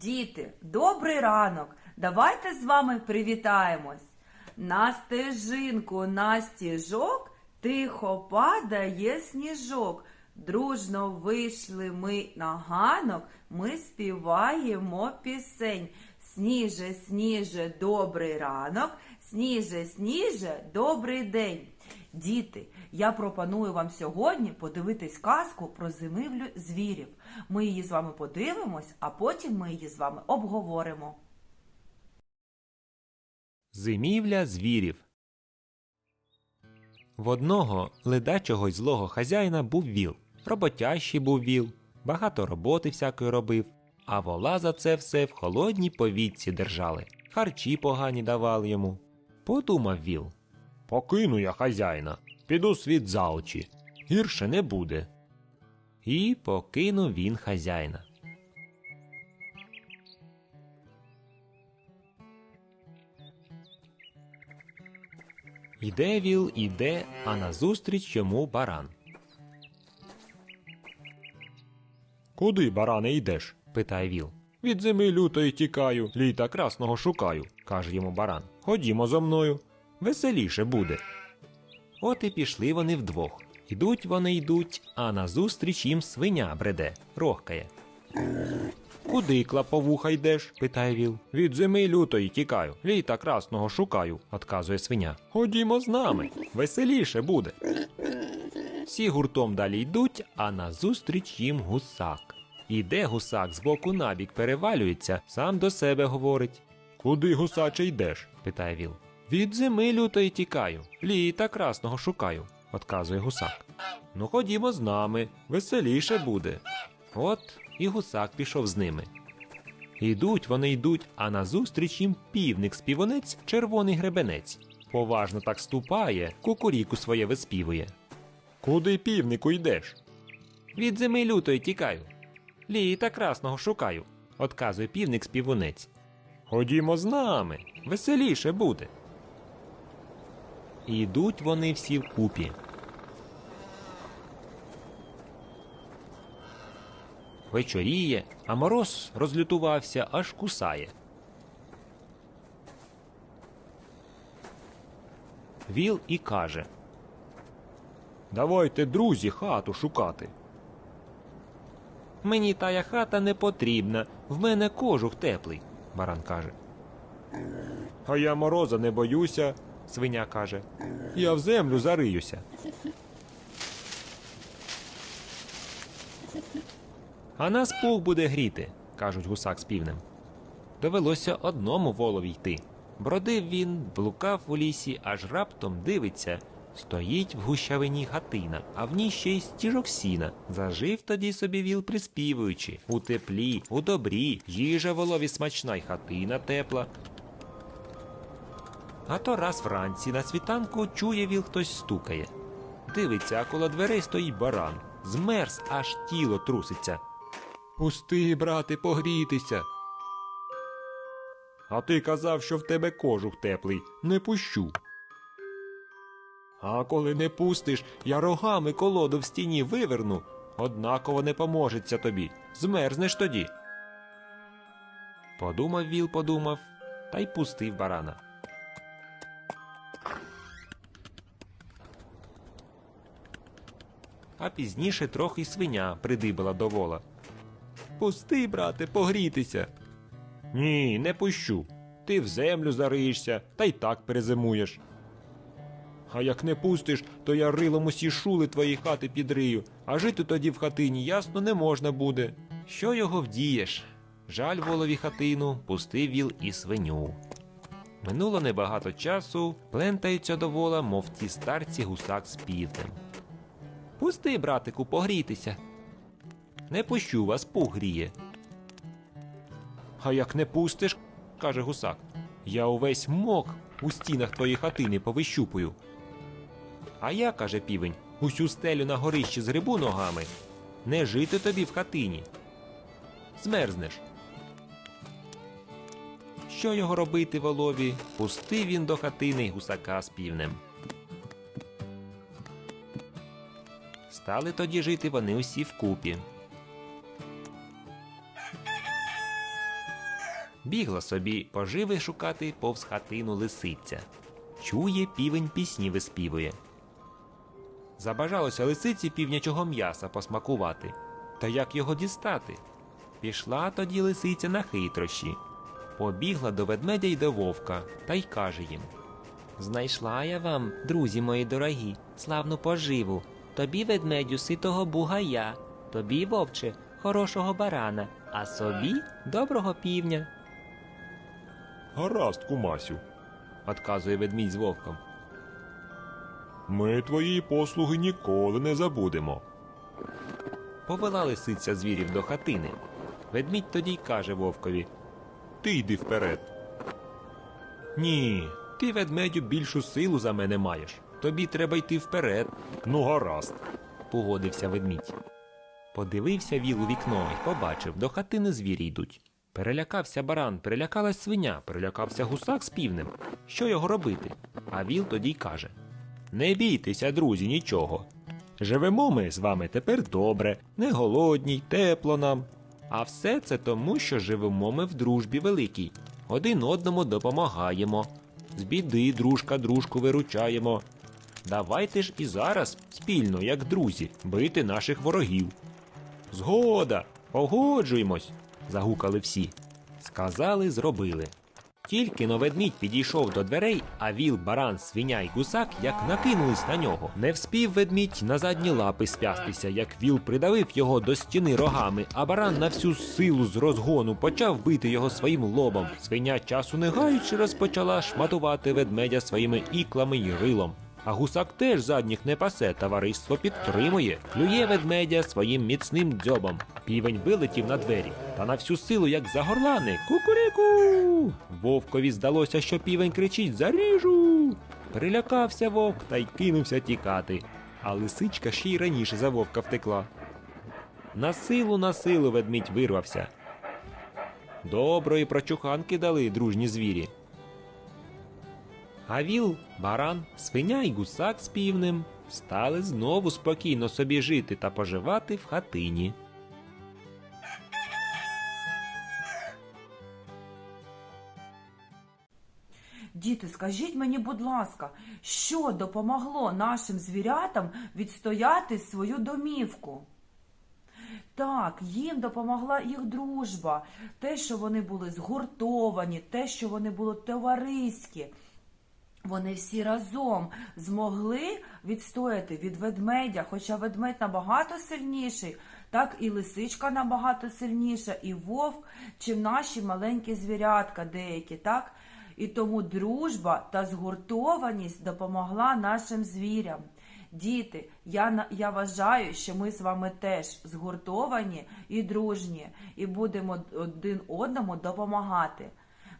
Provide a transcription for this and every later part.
Діти, добрий ранок! Давайте з вами привітаємось. На стежинку на стіжок тихо падає сніжок. Дружно вийшли ми на ганок, ми співаємо пісень. Сніже, сніже, добрий ранок, сніже, сніже, добрий день. Діти, я пропоную вам сьогодні подивитись казку про зимівлю звірів. Ми її з вами подивимось, а потім ми її з вами обговоримо. Зимівля звірів. В одного ледачого й злого хазяїна був віл. Роботящий був віл, багато роботи всякої робив, а вола за це все в холодній повітці держали, харчі погані давали йому. Подумав віл. Покину я хазяїна, піду світ за очі. Гірше не буде. І покинув він хазяїна. Іде віл, іде, а назустріч йому баран. Куди, баране, йдеш? питає віл. Від зими лютої тікаю, літа красного шукаю, каже йому баран. Ходімо зо мною. Веселіше буде. От і пішли вони вдвох. Ідуть вони йдуть, а назустріч їм свиня бреде, рохкає. Куди клаповуха йдеш? питає віл. Від зими лютої тікаю, літа красного шукаю, отказує свиня. Ходімо з нами, веселіше буде. Всі гуртом далі йдуть, а назустріч їм гусак. Іде гусак збоку набік перевалюється, сам до себе говорить. Куди гусаче йдеш? питає віл. Від зими лютої тікаю, літа красного шукаю, отказує гусак. Ну ходімо з нами, веселіше буде. От і гусак пішов з ними. Йдуть вони йдуть, а назустріч їм півник співонець, червоний гребенець. Поважно так ступає, кукуріку своє виспівує. Куди півнику йдеш? Від зими лютої тікаю. Літа красного шукаю, отказує півник співунець. Ходімо з нами, веселіше буде. І йдуть вони всі вкупі. Вечоріє, а мороз розлютувався, аж кусає. Віл і каже Давайте, друзі, хату шукати. Мені тая хата не потрібна, в мене кожух теплий, баран каже. А я мороза не боюся, свиня каже. Я в землю зариюся. А нас пух буде гріти, кажуть гусак з півнем. Довелося одному волові йти. Бродив він, блукав у лісі, аж раптом дивиться. Стоїть в гущавині хатина, а в ній ще й стіжок сіна. Зажив тоді собі віл приспівуючи. У теплі, у добрі, їжа волові смачна й хатина тепла. А то раз вранці на світанку чує віл хтось стукає. Дивиться, а коло дверей стоїть баран. Змерз, аж тіло труситься. Пусти, брате, погрітися. А ти казав, що в тебе кожух теплий, не пущу. А коли не пустиш, я рогами колоду в стіні виверну, однаково не поможеться тобі. Змерзнеш тоді. Подумав віл, подумав, та й пустив барана. А пізніше трохи й свиня придибала до вола. Пусти, брате, погрітися. Ні, не пущу. Ти в землю зариєшся та й так перезимуєш. А як не пустиш, то я рилом усі шули твої хати підрию, а жити тоді в хатині ясно не можна буде. Що його вдієш? Жаль волові хатину, пустив віл і свиню. Минуло небагато часу, плентаються до вола, мов ті старці гусак з півнем. Пусти, братику, погрітися. Не пущу вас, пух гріє. А як не пустиш, каже гусак, я увесь мок у стінах твоєї хатини повищупую. А я, каже півень, усю стелю на горищі згребу ногами. Не жити тобі в хатині. Змерзнеш. Що його робити волові? Пустив він до хатини гусака з півнем. Стали тоді жити вони усі вкупі. Бігла собі поживи шукати повз хатину лисиця. Чує півень пісні виспівує. Забажалося лисиці півнячого м'яса посмакувати. Та як його дістати? Пішла тоді лисиця на хитрощі. Побігла до ведмедя й до вовка та й каже їм: Знайшла я вам, друзі мої дорогі, славну поживу. Тобі, ведмедю, ситого бугая, тобі, вовче, хорошого барана, а собі доброго півня. Гаразд, кумасю. Отказує ведмідь з вовком. Ми твої послуги ніколи не забудемо. Повела лисиця звірів до хатини. Ведмідь тоді й каже вовкові: Ти йди вперед. Ні, ти, ведмедю, більшу силу за мене маєш. Тобі треба йти вперед, Ну, гаразд. погодився ведмідь. Подивився віл у вікно і побачив, до хатини звірі йдуть. Перелякався баран, перелякалась свиня, перелякався гусак з півнем. Що його робити? А віл тоді й каже: Не бійтеся, друзі, нічого. Живемо ми з вами тепер добре, не голодні, й тепло нам. А все це тому, що живемо ми в дружбі великій. Один одному допомагаємо. З біди дружка дружку виручаємо. Давайте ж і зараз спільно, як друзі, бити наших ворогів. Згода, погоджуємось, загукали всі. Сказали, зробили. Тільки но ведмідь підійшов до дверей, а віл, баран, свиня й гусак як накинулись на нього. Не вспів ведмідь на задні лапи спястися, як віл придавив його до стіни рогами, а баран на всю силу з розгону почав бити його своїм лобом. Свиня часу не гаючи розпочала шматувати ведмедя своїми іклами й рилом. А гусак теж задніх не пасе, товариство підтримує, клює ведмедя своїм міцним дзьобом. Півень вилетів на двері, та на всю силу, як загорлани, кукуріку. Вовкові здалося, що півень кричить Заріжу. Перелякався вовк та й кинувся тікати. А лисичка ще й раніше за вовка втекла. На силу, на силу ведмідь вирвався. Доброї прочуханки дали дружні звірі. А віл, баран, свиня й гусак з півнем стали знову спокійно собі жити та поживати в хатині. Діти, скажіть мені, будь ласка, що допомогло нашим звірятам відстояти свою домівку? Так, їм допомогла їх дружба, те, що вони були згуртовані, те, що вони були товариські. Вони всі разом змогли відстояти від ведмедя, хоча ведмедь набагато сильніший, так і лисичка набагато сильніша, і вовк, чим наші маленькі звірятка деякі, так? І тому дружба та згуртованість допомогла нашим звірям. Діти, я, я вважаю, що ми з вами теж згуртовані і дружні, і будемо один одному допомагати.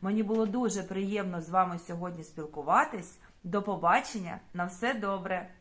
Мені було дуже приємно з вами сьогодні спілкуватись. До побачення, на все добре!